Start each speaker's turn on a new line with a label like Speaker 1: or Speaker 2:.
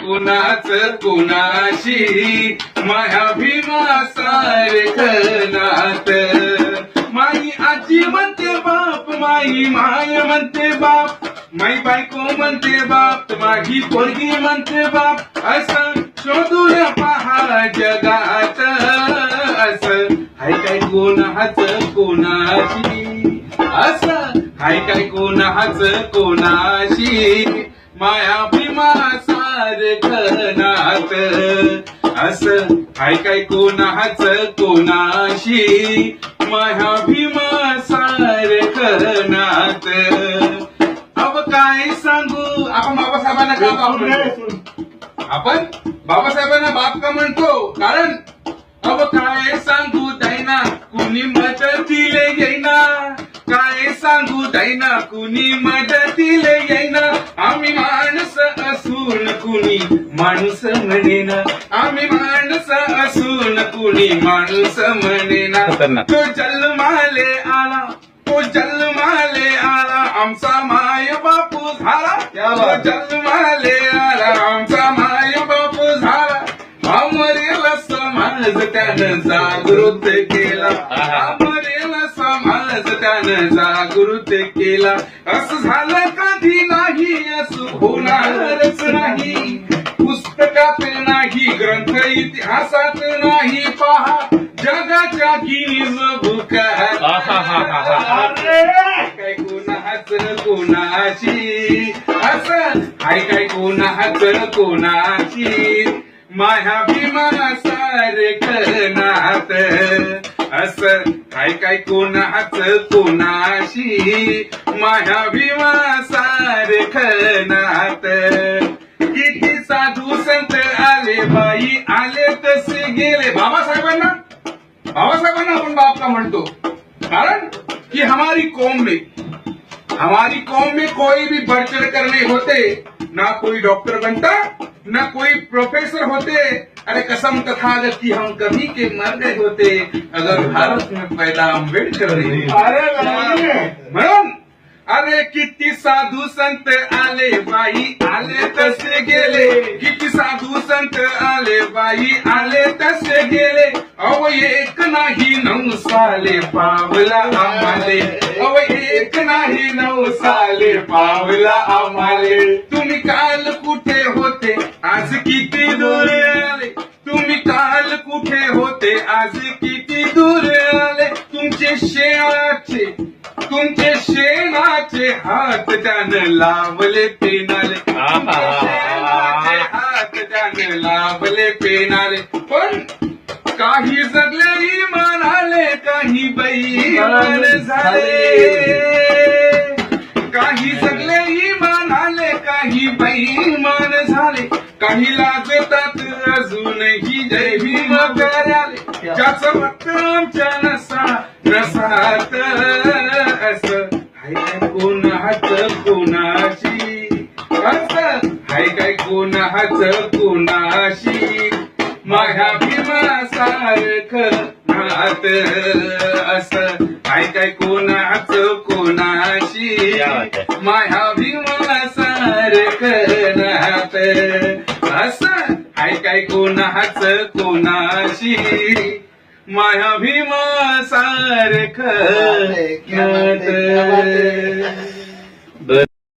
Speaker 1: कुणाच कुणाशी माया भीमा सारखं नात माई आजी म्हणते बाप माई माय म्हणते बाप माई बायको म्हणते बाप माझी पोरगी म्हणते बाप. असं शोधून पहा जगात. असं हाय काय कोणाच कोणाशी? असं हाय काय कोणाच कोणाशी? माया भीमा सारखनात असं हाय काय कोणाच कोणाशी? माया भीमा सारखनात अब काय सांगू? आपण बाबासाहेबांना का म्हणतो? आपण बाबासाहेबांना बाप का म्हणतो? कारण अब काय सांगू? दैना कुणी मदतीले येईना? काय सांगू दैना कुणी मदतीले येईना? आम्ही माणस असून कुणी माणूस म्हणेना. आम्ही माणस असून कुणी माणूस म्हणेना. तो जन्माले आला तो जन्माले आला आमचा माय बापू झाला. तो जन्माले आला आमचा माय बापू झाला. अमरेला समाज त्यानं जागृत केला. त्यानं जागृत केला. असं झालं कधी नाही असं होणारच नाही. पुस्तकात नाही ग्रंथ इतिहासात नाही पहा जगाच्या गिनीज काय कोणाच कोणाची? असं हाय काय कोणाच कोणाची? माया भीमा सारखनात असं काय काय कोणाच कोणाशी? माया भीमा सारखनात किती साधू संत आले बाई आले तसे गेले. बाबासाहेबांना? बाबासाहेबांना आपण बाप का म्हणतो? कारण कि हमारी कौम में हमारी कौम में कोई भी बढ़ चढ़ कर नहीं होते ना कोई डॉक्टर बनता ना कोई प्रोफेसर होते। अरे कसम तथागत की हम कभी के मर गए होते अगर भारत में पैदा अंबेडकर नहीं. म्हणून अरे कितनी साधु संत आले आले तसे गेले? किती साधू संत आले? बाई आले तसे गेले. अव एक नाही नऊ साले पावला आम्हाले. अव एक नाही नऊ साले पावला आम्हाले. तुम्ही काल कुठे होते? आज किती दूर आले? तुम्ही काल कुठे होते? आज किती दूर आले? तुमचे शेणाचे तुमचे शेणाचे हात त्यानं लावले पेनाले जगले म्हणाले काही बैमान झाले. काही जगले म्हणाले काही बैमान झाले. काही लाजतात अजूनही जय भीम कराले ज्याचं रक्त आमच्या नसा नसात असं हाय काय कोण हात कोणाशी? असं हाय काय कोण हात कोणाशी? माझ्या भीमा सारखं नात असं. हाय काय कोणाच कोणाशी?
Speaker 2: क्या.
Speaker 1: माझ्या भीमा सारखं नात असं. हाय काय कोणाच कोणाशी? माया भीमा सारखं नात